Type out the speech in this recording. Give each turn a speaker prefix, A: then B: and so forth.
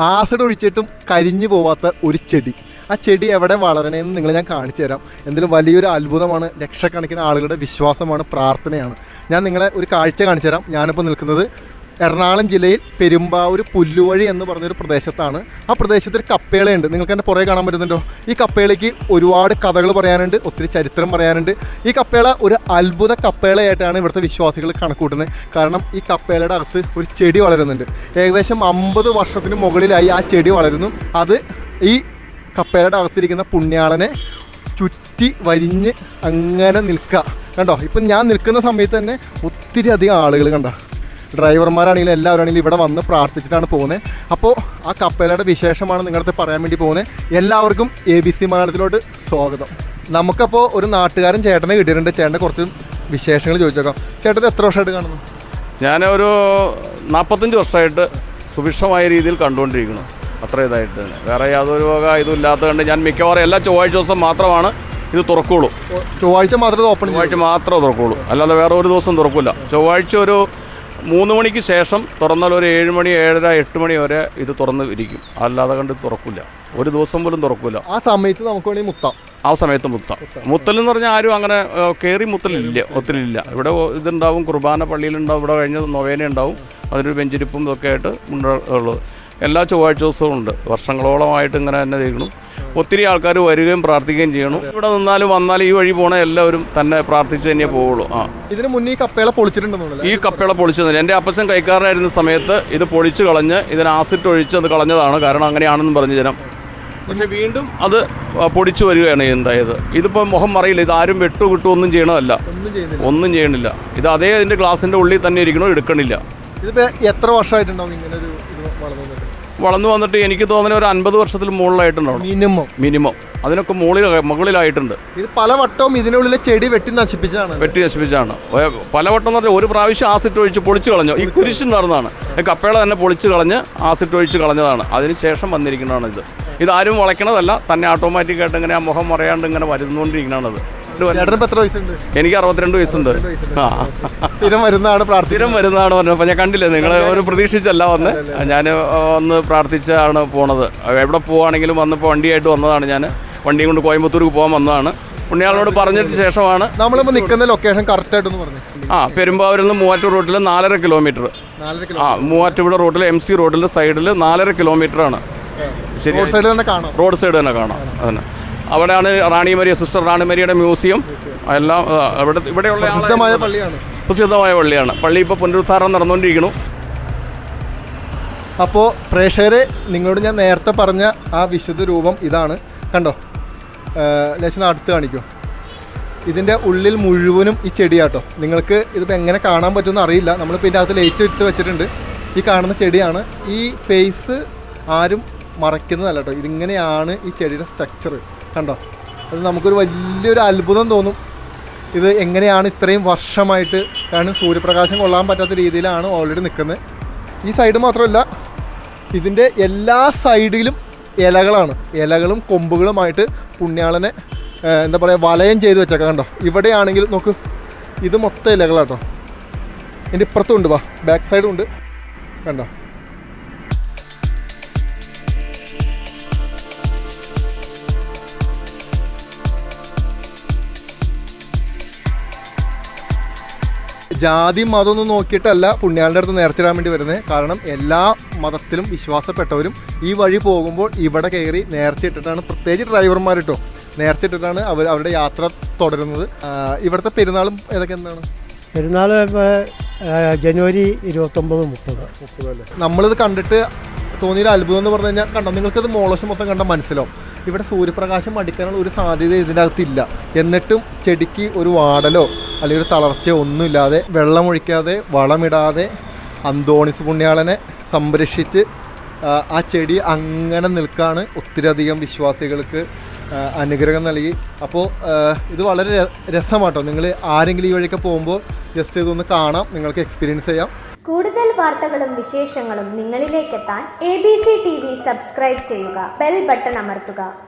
A: Acid ഒഴിച്ചിട്ടും കരിഞ്ഞു പോവാത്ത ഒരു ചെടി. ആ ചെടി എവിടെ വളരണേന്ന് നിങ്ങൾ ഞാൻ കാണിച്ചു തരാം. എന്തെങ്കിലും വലിയൊരു അത്ഭുതമാണ് ലക്ഷക്കണക്കിന് ആളുകളുടെ വിശ്വാസമാണ് പ്രാർത്ഥനയാണ്. ഞാൻ നിങ്ങളെ ഒരു കാഴ്ച കാണിച്ചു തരാം. ഞാനിപ്പോൾ നിൽക്കുന്നത് എറണാകുളം ജില്ലയിൽ പെരുമ്പാവൂർ പുല്ലുവഴി എന്ന് പറഞ്ഞൊരു പ്രദേശത്താണ്. ആ പ്രദേശത്തിൽ കപ്പേളയുണ്ട്. നിങ്ങൾക്ക് എന്റെ പുറകെ കാണാൻ പറ്റുന്നുണ്ടോ? ഈ കപ്പേളയ്ക്ക് ഒരുപാട് കഥകൾ പറയാനുണ്ട് ഒത്തിരി ചരിത്രം പറയാനുണ്ട്. ഈ കപ്പേള ഒരു അത്ഭുത കപ്പേളയായിട്ടാണ് ഇവിടുത്തെ വിശ്വാസികൾ കണക്കൂട്ടുന്നത്. കാരണം ഈ കപ്പേളയുടെ അകത്ത് ഒരു ചെടി വളരുന്നുണ്ട്. ഏകദേശം അമ്പത് വർഷത്തിന് മുകളിലായി ആ ചെടി വളരുന്നു. അത് ഈ കപ്പേളയുടെ അകത്തിരിക്കുന്ന പുണ്യാളനെ ചുറ്റി വരിഞ്ഞ് അങ്ങനെ നിൽക്കുക. കണ്ടോ? ഇപ്പം ഞാൻ നിൽക്കുന്ന സമയത്ത് തന്നെ ഒത്തിരി അധികം ആളുകൾ കണ്ടോ? ഡ്രൈവർമാരാണെങ്കിലും എല്ലാവരാണെങ്കിലും ഇവിടെ വന്ന് പ്രാർത്ഥിച്ചിട്ടാണ് പോകുന്നത് അപ്പോൾ ആ കപ്പലയുടെ വിശേഷമാണ് നിങ്ങളുടെ പറയാൻ വേണ്ടി പോകുന്നത് എല്ലാവർക്കും എ ബി സി മലയാളത്തിലോട്ട് സ്വാഗതം. നമുക്കപ്പോൾ ഒരു നാട്ടുകാരൻ ചേട്ടനെ കിട്ടിയിട്ടുണ്ട്. ചേട്ടന്റെ കുറച്ച് വിശേഷങ്ങൾ ചോദിച്ചേക്കാം. ചേട്ടൻ എത്ര വർഷമായിട്ട് കാണുന്നു?
B: ഞാൻ ഒരു നാൽപ്പത്തഞ്ച് വർഷമായിട്ട് സുഭിക്ഷമായ രീതിയിൽ കണ്ടുകൊണ്ടിരിക്കുന്നു. അത്ര ഇതായിട്ട്. വേറെ യാതൊരു വക ഇതും ഇല്ലാത്തതുകൊണ്ട് ഞാൻ മിക്കവാറും എല്ലാ ചൊവ്വാഴ്ച ദിവസം മാത്രമാണ് ഇത് തുറക്കുള്ളൂ.
A: ചൊവ്വാഴ്ച മാത്രമേ ഓപ്പൺ
B: ചൊവ്വാഴ്ച മാത്രമേ തുറക്കുള്ളൂ. അല്ലാതെ വേറെ ഒരു ദിവസം തുറക്കില്ല ചൊവ്വാഴ്ച ഒരു മൂന്ന് മണിക്ക് ശേഷം തുറന്നാൽ ഒരു ഏഴ് മണി ഏഴര എട്ട് മണി വരെ ഇത് തുറന്ന് ഇരിക്കും. അല്ലാതെ കണ്ട് തുറക്കില്ല ഒരു ദിവസം പോലും തുറക്കില്ല
A: ആ സമയത്ത് നമുക്ക് വേണമെങ്കിൽ മുത്താം.
B: ആ സമയത്ത് മുത്ത. മുത്തൽ എന്ന് പറഞ്ഞാൽ ആരും അങ്ങനെ കയറി മുത്തലില്ല ഒത്തിരി ഇല്ല ഇവിടെ ഇതുണ്ടാവും കുർബാന പള്ളിയിലുണ്ടാവും ഇവിടെ കഴിഞ്ഞ നൊവേന ഉണ്ടാവും. അതിനൊരു ബെഞ്ചിരിപ്പും ഇതൊക്കെ ആയിട്ട് ഉള്ളത് എല്ലാ ചൊവ്വാഴ്ച ദിവസവും ഉണ്ട്. വർഷങ്ങളോളമായിട്ട് ഇങ്ങനെ തന്നെ തീർന്നു ഒത്തിരി ആൾക്കാർ വരികയും പ്രാർത്ഥിക്കുകയും ചെയ്യണം. ഇവിടെ നിന്നാലും വന്നാലും ഈ വഴി പോണ എല്ലാവരും തന്നെ പ്രാർത്ഥിച്ച് തന്നെ പോവുള്ളൂ. ആ.
A: ഇതിന് മുന്നേ ഈ കപ്പേള പൊളിച്ചിട്ടുണ്ടെന്നുള്ളത്
B: ഈ കപ്പേള പൊളിച്ചത് എന്റെ അപ്പച്ചൻ കൈക്കാരനായിരുന്ന സമയത്ത് ഇത് പൊളിച്ച് കളഞ്ഞ് ഇതിന് ആസിഡ് ഒഴിച്ച് അത് കളഞ്ഞതാണ്. കാരണം അങ്ങനെയാണെന്ന് പറഞ്ഞു തരാം പക്ഷെ വീണ്ടും അത് പൊടിച്ചു വരികയാണ് ഉണ്ടായത് ഇതിപ്പോൾ മുഖം മറിയില്ല. ഇത് ആരും വെട്ടു കിട്ടും ഒന്നും ചെയ്യണമല്ല
A: ഒന്നും
B: ചെയ്യണില്ല. ഇത് അതേ അതിന്റെ ഗ്ലാസിന്റെ ഉള്ളിൽ തന്നെ ഇരിക്കണോ എടുക്കണില്ല.
A: ഇതിപ്പോൾ എത്ര വർഷമായിട്ടുണ്ടാവും ഇങ്ങനെ ഒരു ഇത് വളർന്നു വന്നിട്ട്
B: എനിക്ക് തോന്നുന്ന ഒരു അൻപത് വർഷത്തിൽ മുകളിലായിട്ടുണ്ടാവും
A: മിനിമം.
B: മിനിമം. അതിനൊക്കെ മുകളിൽ മുകളിലായിട്ടുണ്ട്.
A: ഇത് പലവട്ടവും ഇതിനുള്ളിൽ ഇതിനുള്ളിലെ ചെടി വെട്ടി നശിപ്പിച്ചതാണ്.
B: വെട്ടി നശിപ്പിച്ചാണ് പലവട്ടം എന്ന് പറഞ്ഞാൽ ഒരു പ്രാവശ്യം ആസിഡ് ഒഴിച്ച് പൊളിച്ചു കളഞ്ഞു. ഈ കുരിശ് നടന്നതാണ്. ഈ കപ്പേള തന്നെ പൊളിച്ചു കളഞ്ഞ് ആസിഡ് ഒഴിച്ച് കളഞ്ഞതാണ്. അതിന് ശേഷം വന്നിരിക്കുന്നതാണ് ഇത് ഇതാരും വളയ്ക്കണതല്ല. തന്നെ ഓട്ടോമാറ്റിക്കായിട്ട് ഇങ്ങനെ ആ മുഖം മറയാണ്ട് ഇങ്ങനെ വരുന്നുകൊണ്ടിരിക്കണത് എനിക്ക് അറുപത്തിരണ്ട് വയസ്സുണ്ട്. ആ.
A: സ്ഥിരം വരുന്നതാണ്
B: സ്ഥിരം വരുന്നതാണ് പറഞ്ഞപ്പോൾ ഞാൻ കണ്ടില്ലേ നിങ്ങൾ ഒരു പ്രതീക്ഷിച്ചല്ല വന്ന്. ഞാൻ ഒന്ന് പ്രാർത്ഥിച്ചാണ് പോണത്. എവിടെ പോവാണെങ്കിലും വന്നപ്പോൾ വണ്ടിയായിട്ട് വന്നതാണ് ഞാൻ വണ്ടിയും കൊണ്ട് കോയമ്പത്തൂർക്ക് പോകാൻ വന്നതാണ്. പുണ്യാളോട് പറഞ്ഞതിന് ശേഷമാണ്
A: നമ്മളിപ്പോ നിൽക്കുന്ന ലൊക്കേഷൻ കറക്റ്റ് ആയിട്ടൊന്ന് പറഞ്ഞു.
B: ആ പെരുമ്പാവൂരിൽ നിന്ന് മൂവാറ്റൂർ റോഡിൽ നാലര കിലോമീറ്റർ ആ മൂവാറ്റുപുഴ റോട്ടിൽ എം സി റോഡിൽ സൈഡിൽ നാലര കിലോമീറ്റർ ആണ്. ശരി
A: റോഡ് സൈഡ് തന്നെ കാണാം.
B: റോഡ് സൈഡ് തന്നെ കാണാം. അതന്നെ. അവിടെയാണ് റാണി മരിയ സിസ്റ്റർ റാണി മരിയുടെ മ്യൂസിയം. എല്ലാം അവിടെ ഇവിടെ ഇവിടെയുള്ള
A: പ്രസിദ്ധമായ പള്ളിയാണ്.
B: പ്രസിദ്ധമായ പള്ളിയാണ്. പള്ളി ഇപ്പോൾ പുനരുദ്ധാരണം നടന്നുകൊണ്ടിരിക്കുന്നു.
A: അപ്പോൾ പ്രേക്ഷകരെ നിങ്ങളോട് ഞാൻ നേരത്തെ പറഞ്ഞ ആ വിശുദ്ധ രൂപം ഇതാണ്. കണ്ടോ? ലേശം അടുത്ത് കാണിക്കൂ. ഇതിന്റെ ഉള്ളിൽ മുഴുവനും ഈ ചെടിയാട്ടോ. നിങ്ങൾക്ക് ഇതിപ്പോൾ എങ്ങനെ കാണാൻ പറ്റുമെന്ന് അറിയില്ല. നമ്മളിപ്പോൾ ഇതിന്റെ അകത്ത് ലൈറ്റ് ഇട്ട് വെച്ചിട്ടുണ്ട്. ഈ കാണുന്ന ചെടിയാണ്. ഈ ഫേസ് ആരും മറയ്ക്കുന്നതല്ല കേട്ടോ. ഇതിങ്ങനെയാണ് ഈ ചെടിയുടെ സ്ട്രക്ചർ കണ്ടോ? അത് നമുക്കൊരു വലിയൊരു അത്ഭുതം തോന്നും. ഇത് എങ്ങനെയാണ് ഇത്രയും വർഷമായിട്ട് കാരണം സൂര്യപ്രകാശം കൊള്ളാൻ പറ്റാത്ത രീതിയിലാണ് ഓൾറെഡി നിൽക്കുന്നത് ഈ സൈഡ് മാത്രമല്ല ഇതിന്റെ എല്ലാ സൈഡിലും ഇലകളാണ്. ഇലകളും കൊമ്പുകളുമായിട്ട് പുണ്യാളനെ എന്താ പറയുക വലയം ചെയ്ത് വെച്ചേക്കാം കണ്ടോ? ഇവിടെയാണെങ്കിൽ നോക്ക് ഇത് മൊത്തം ഇലകളാട്ടോ. എന്റെ ഇപ്പുറത്തും ഉണ്ട് വാ ബാക്ക് സൈഡും ഉണ്ട്. കണ്ടോ? ജാതി മതമൊന്നും നോക്കിയിട്ടല്ല പുണ്യാളിന്റെ അടുത്ത് നേർച്ചിടാൻ വേണ്ടി വരുന്നത്. കാരണം എല്ലാ മതത്തിലും വിശ്വാസപ്പെട്ടവരും ഈ വഴി പോകുമ്പോൾ ഇവിടെ കയറി നേർച്ചയിട്ടിട്ടാണ് പ്രത്യേകിച്ച് ഡ്രൈവർമാർ കേട്ടോ നേർച്ചയിട്ടിട്ടാണ് അവർ അവരുടെ യാത്ര തുടരുന്നത്. ഇവിടുത്തെ പെരുന്നാളും ഏതൊക്കെ എന്താണ്?
C: പെരുന്നാൾ ജനുവരി ഇരുപത്തൊമ്പത് മുപ്പത്.
A: മുപ്പത് അല്ലേ? നമ്മളിത് കണ്ടിട്ട് തോന്നിയൊരു അത്ഭുതം എന്ന് പറഞ്ഞു കഴിഞ്ഞാൽ കണ്ടോ നിങ്ങൾക്കത് മോളോശം മൊത്തം കണ്ട മനസ്സിലോ ഇവിടെ സൂര്യപ്രകാശം അടിക്കാനുള്ള ഒരു സാധ്യത ഇതിന്റെ അകത്തില്ല എന്നിട്ടും ചെടിക്ക് ഒരു വാടലോ അല്ലെങ്കിൽ ഒരു തളർച്ചയോ ഒന്നുമില്ലാതെ വെള്ളമൊഴിക്കാതെ വളമിടാതെ അന്തോണിസ് പുണ്യാളനെ സംരക്ഷിച്ച് ആ, ചെടി അങ്ങനെ നിൽക്കാണ് ഒത്തിരിയധികം വിശ്വാസികൾക്ക് അനുഗ്രഹം നൽകി. അപ്പോൾ ഇത് വളരെ രസമാട്ടോ. നിങ്ങൾ ആരെങ്കിലും ഈ വഴിയൊക്കെ പോകുമ്പോൾ ജസ്റ്റ് ഇതൊന്ന് കാണാം. നിങ്ങൾക്ക് എക്സ്പീരിയൻസ് ചെയ്യാം.
D: കൂടുതൽ വാർത്തകളും വിശേഷങ്ങളും നിങ്ങളിലേക്കെത്താൻ A B C T V subscribe ചെയ്യുക. ബെൽ ബട്ടൺ അമർത്തുക.